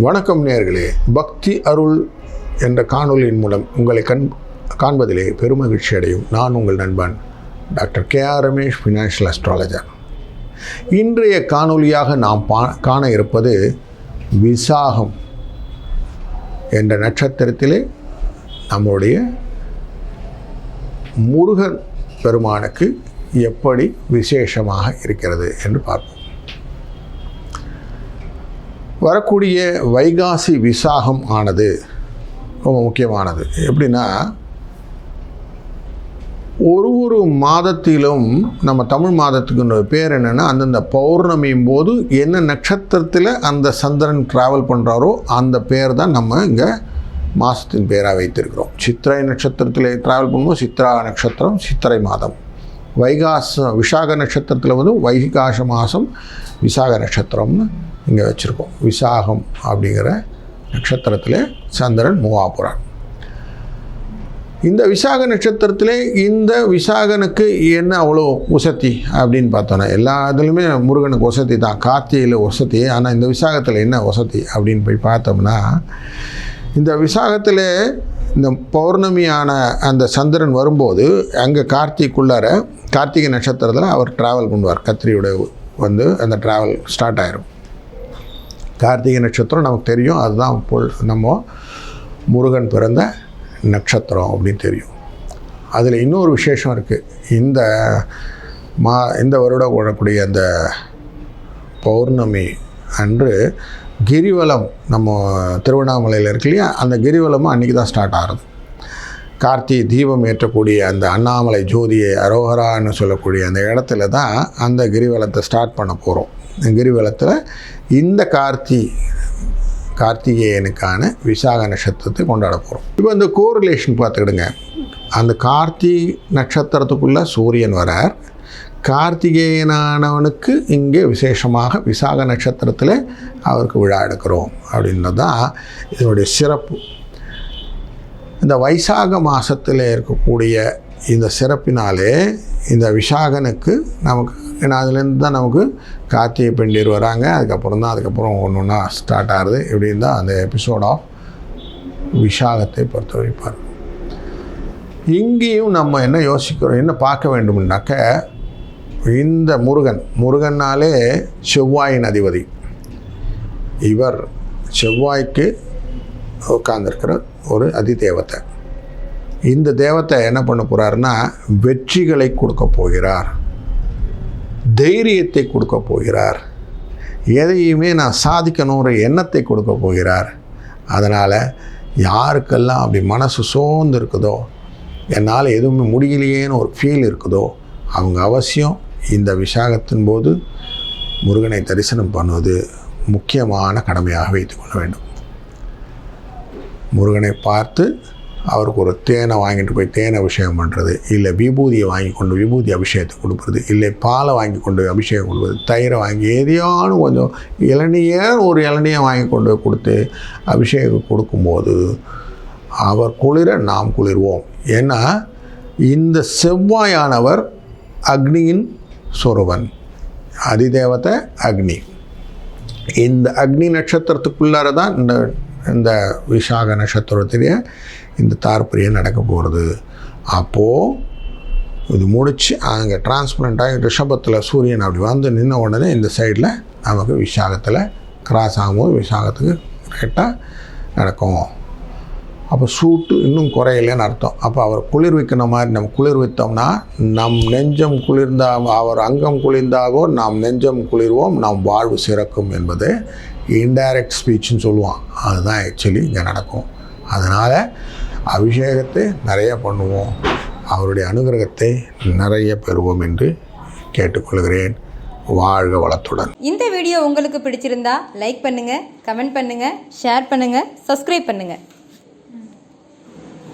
வணக்கம் நேர்களே. பக்தி அருள் என்ற காணொலியின் மூலம் உங்களை கண் காண்பதிலே பெருமகிழ்ச்சி அடையும். நான் உங்கள் நண்பன் doctor K R Ramesh financial astrologer இன்றைய காணொலியாக நாம் பா காண இருப்பது விசாகம் என்ற நட்சத்திரத்திலே நம்முடைய முருகன் பெருமானுக்கு எப்படி விசேஷமாக இருக்கிறது என்று பார்ப்போம். வரக்கூடிய வைகாசி விசாகம் ஆனது ரொம்ப முக்கியமானது. எப்படின்னா ஒரு ஒரு மாதத்திலும் நம்ம தமிழ் மாதத்துக்கு பேர் என்னென்னா அந்தந்த பௌர்ணமியும் போது என்ன நட்சத்திரத்தில் அந்த சந்திரன் ட்ராவல் பண்ணுறாரோ அந்த பேர் தான் நம்ம இங்கே மாதத்தின் பேராக வைத்திருக்கிறோம். சித்திரை நட்சத்திரத்தில் ட்ராவல் பண்ணும்போது சித்ரா நட்சத்திரம் சித்திரை மாதம். வைகாச விசாக நட்சத்திரத்தில் வந்து வைகாச மாதம் விசாக நட்சத்திரம்னு இங்கே வச்சுருக்கோம். விசாகம் அப்படிங்கிற நட்சத்திரத்தில் சந்திரன் மூவாபுரான் இந்த விசாக நட்சத்திரத்தில் இந்த விசாகனுக்கு என்ன அவ்வளோ உசத்தி அப்படின்னு பார்த்தோன்னா எல்லா இதுலையுமே முருகனுக்கு வசதி தான். கார்த்திகையில் வசதி ஆனால் இந்த விசாகத்தில் என்ன வசதி அப்படின்னு போய் பார்த்தோம்னா இந்த விசாகத்தில் இந்த பௌர்ணமியான அந்த சந்திரன் வரும்போது அங்கே கார்த்திக்குள்ளார கார்த்திகை நட்சத்திரத்தில் அவர் ட்ராவல் பண்ணுவார். கத்திரியோட வந்து அந்த ட்ராவல் ஸ்டார்ட் ஆயிரும். கார்த்திகை நட்சத்திரம் நமக்கு தெரியும். அதுதான் பொல் நம்ம முருகன் பிறந்த நட்சத்திரம் அப்படின்னு தெரியும். அதில் இன்னொரு விசேஷம் இருக்குது இந்த மா இந்த வருடம் ஓடக்கூடிய அந்த பௌர்ணமி அன்று கிரிவலம் நம்ம திருவண்ணாமலையில் இருக்கு இல்லையா? அந்த கிரிவலமும் அன்றைக்கி தான் ஸ்டார்ட் ஆகிறது கார்த்திகை தீபம் ஏற்றக்கூடிய அந்த அண்ணாமலை ஜோதியை அரோகரான்னு சொல்லக்கூடிய அந்த இடத்துல தான் அந்த கிரிவலத்தை ஸ்டார்ட் பண்ண போகிறோம் கிரிவலத்தில் இந்த கார்த்தி கார்த்திகேயனுக்கான விசாக நட்சத்திரத்தை கொண்டாட போகிறோம் இப்போ இந்த கோரிலேஷன் பார்த்துக்கிடுங்க. அந்த கார்த்தி நட்சத்திரத்துக்குள்ளே சூரியன் வரார். கார்த்திகேயனானவனுக்கு இங்கே விசேஷமாக விசாக நட்சத்திரத்தில் அவருக்கு விழா எடுக்கிறோம் அப்படின்றது தான் இதனுடைய சிறப்பு. இந்த வைசாக மாதத்தில் இருக்கக்கூடிய இந்த சிறப்பினாலே இந்த விஷாகனுக்கு நமக்கு ஏன்னா அதுலேருந்து தான் நமக்கு கார்த்திகை பெண்டீர் வராங்க. அதுக்கப்புறம் தான் அதுக்கப்புறம் ஒன்று ஒன்றா ஸ்டார்ட் ஆகுது. இப்படின்னு தான் அந்த எபிசோட் ஆஃப் விஷாகத்தை பொறுத்த வைப்பார் இங்கேயும் நம்ம என்ன யோசிக்கிறோம்? என்ன பார்க்க வேண்டும்னாக்க இந்த முருகன் முருகன்னாலே செவ்வாயின் அதிபதி. இவர் செவ்வாய்க்கு உட்கார்ந்துருக்கிற ஒரு அதி தேவத்தை இந்த தேவத்தை என்ன பண்ண போகிறாருன்னா வெற்றிகளை கொடுக்க போகிறார். தைரியத்தை கொடுக்க போகிறார். எதையுமே நான் சாதிக்கணுங்கிற எண்ணத்தை கொடுக்க போகிறார். அதனால் யாருக்கெல்லாம் அப்படி மனசு சோர்ந்து இருக்குதோ என்னால் எதுவுமே முடியலையேன்னு ஒரு ஃபீல் இருக்குதோ அவங்க அவசியம் இந்த விசாகத்தின் போது முருகனை தரிசனம் பண்ணுவது முக்கியமான கடமையாக வைத்துக்கொள்ள வேண்டும். முருகனை பார்த்து அவருக்கு ஒரு தேனை வாங்கிட்டு போய் தேனை அபிஷேகம் பண்ணுறது இல்லை விபூதியை வாங்கி கொண்டு விபூதி அபிஷேகத்தை கொடுக்குறது இல்லை பாலை வாங்கி கொண்டு அபிஷேகம் கொடுக்குறது தயிரை வாங்கி எதையானு கொஞ்சம் இளநியே ஒரு இளநியை வாங்கி கொண்டு போய் கொடுத்து அபிஷேகம் கொடுக்கும்போது அவர் குளிர நாம் குளிர்வோம். ஏன்னா இந்த செவ்வாயானவர் அக்னியின் சொருவன் அதிதேவத்தை அக்னி. இந்த அக்னி நட்சத்திரத்துக்குள்ளார தான் இந்த இந்த விசாக நட்சத்திரத்திலேயே இந்த தார்பரியம் நடக்க போகிறது அப்போது இது முடித்து அங்கே டிரான்ஸ்பரண்ட்டாக ரிஷபத்தில் சூரியன் அப்படி வந்து நின்ன உடனே இந்த சைடில் நமக்கு விசாகத்தில் கிராஸ் ஆகும்போது விசாகத்துக்கு கரெக்டாக நடக்கும். அப்போ சூட்டு இன்னும் குறையலன்னு அர்த்தம். அப்போ அவர் குளிர் வைக்கிற மாதிரி நம்ம குளிர் வைத்தோம்னா நம் நெஞ்சம் குளிர்ந்தா அவர் அங்கம் குளிர்ந்தாகோ நாம் நெஞ்சம் குளிர்வோம் நாம் வாழ்வு சிறக்கும் என்பது இன்டைரக்ட் ஸ்பீச்சுன்னு சொல்லுவான். அதுதான் ஆக்சுவலி இங்கே நடக்கும். அதனால் அபிஷேகத்தை நிறைய பண்ணுவோம். அவருடைய அனுகிரகத்தை நிறைய பெறுவோம் என்று கேட்டுக்கொள்கிறேன். வாழ்க வளத்துடன். இந்த வீடியோ உங்களுக்கு பிடிச்சிருந்தா லைக் பண்ணுங்கள் கமெண்ட் பண்ணுங்கள் ஷேர் பண்ணுங்கள் சப்ஸ்கிரைப் பண்ணுங்கள்